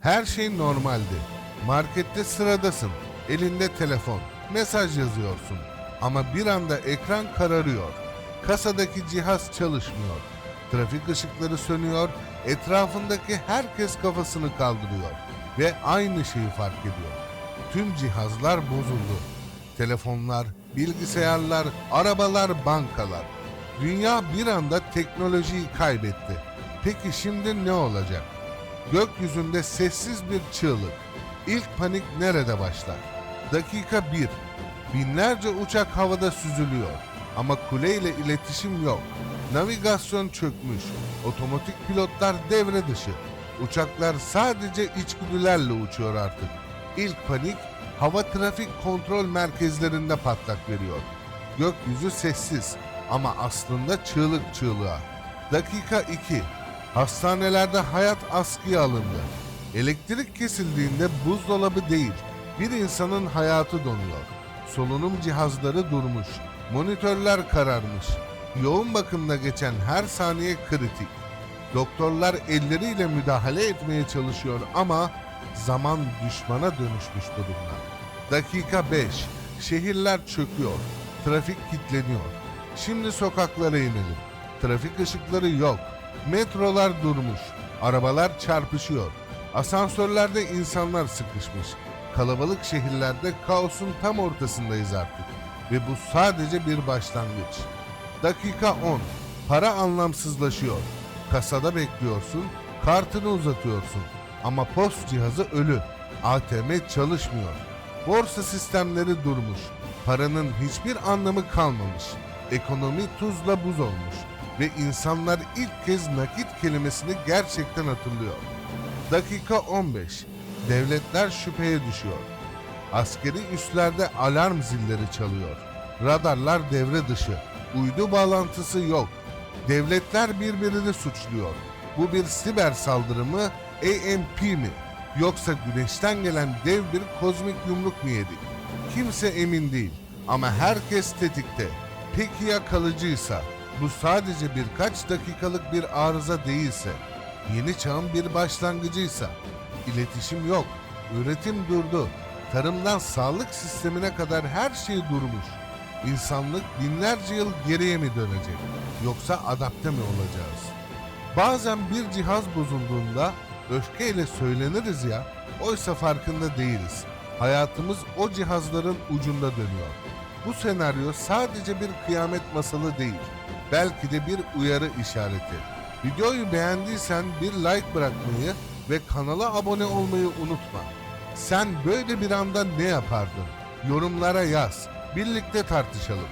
Her şey normaldi. Markette sıradasın. Elinde telefon. Mesaj yazıyorsun. Ama bir anda ekran kararıyor. Kasadaki cihaz çalışmıyor. Trafik ışıkları sönüyor. Etrafındaki herkes kafasını kaldırıyor. Ve aynı şeyi fark ediyor. Tüm cihazlar bozuldu. Telefonlar, bilgisayarlar, arabalar, bankalar. Dünya bir anda teknolojiyi kaybetti. Peki şimdi ne olacak? Gökyüzünde sessiz bir çığlık. İlk panik nerede başlar? Dakika 1. Binlerce uçak havada süzülüyor. Ama kuleyle iletişim yok. Navigasyon çökmüş. Otomatik pilotlar devre dışı. Uçaklar sadece içgüdülerle uçuyor artık. İlk panik hava trafik kontrol merkezlerinde patlak veriyor. Gökyüzü sessiz ama aslında çığlık çığlığa. Dakika 2. Hastanelerde hayat askıya alındı. Elektrik kesildiğinde buzdolabı değil, bir insanın hayatı donuyor. Solunum cihazları durmuş, monitörler kararmış. Yoğun bakımda geçen her saniye kritik. Doktorlar elleriyle müdahale etmeye çalışıyor ama zaman düşmana dönüşmüş durumda. Dakika 5. Şehirler çöküyor. Trafik kilitleniyor. Şimdi sokaklara inelim. Trafik ışıkları yok. Metrolar durmuş. Arabalar çarpışıyor. Asansörlerde insanlar sıkışmış. Kalabalık şehirlerde kaosun tam ortasındayız artık. Ve bu sadece bir başlangıç. Dakika 10. Para anlamsızlaşıyor. Kasada bekliyorsun, kartını uzatıyorsun. Ama post cihazı ölü. ATM çalışmıyor. Borsa sistemleri durmuş. Paranın hiçbir anlamı kalmamış. Ekonomi tuzla buz olmuş. Ve insanlar ilk kez nakit kelimesini gerçekten hatırlıyor. Dakika 15. Devletler şüpheye düşüyor. Askeri üslerde alarm zilleri çalıyor. Radarlar devre dışı. Uydu bağlantısı yok. Devletler birbirini suçluyor. Bu bir siber saldırı mı, AMP mi? Yoksa güneşten gelen dev bir kozmik yumruk mu yedik? Kimse emin değil ama herkes tetikte. Peki ya kalıcıysa? Bu sadece birkaç dakikalık bir arıza değilse? Yeni çağın bir başlangıcıysa? İletişim yok, üretim durdu. Tarımdan sağlık sistemine kadar her şey durmuş. İnsanlık binlerce yıl geriye mi dönecek? Yoksa adapte mi olacağız? Bazen bir cihaz bozulduğunda öfkeyle söyleniriz ya, oysa farkında değiliz. Hayatımız o cihazların ucunda dönüyor. Bu senaryo sadece bir kıyamet masalı değil, belki de bir uyarı işareti. Videoyu beğendiysen bir like bırakmayı ve kanala abone olmayı unutma. Sen böyle bir anda ne yapardın? Yorumlara yaz. Birlikte tartışalım.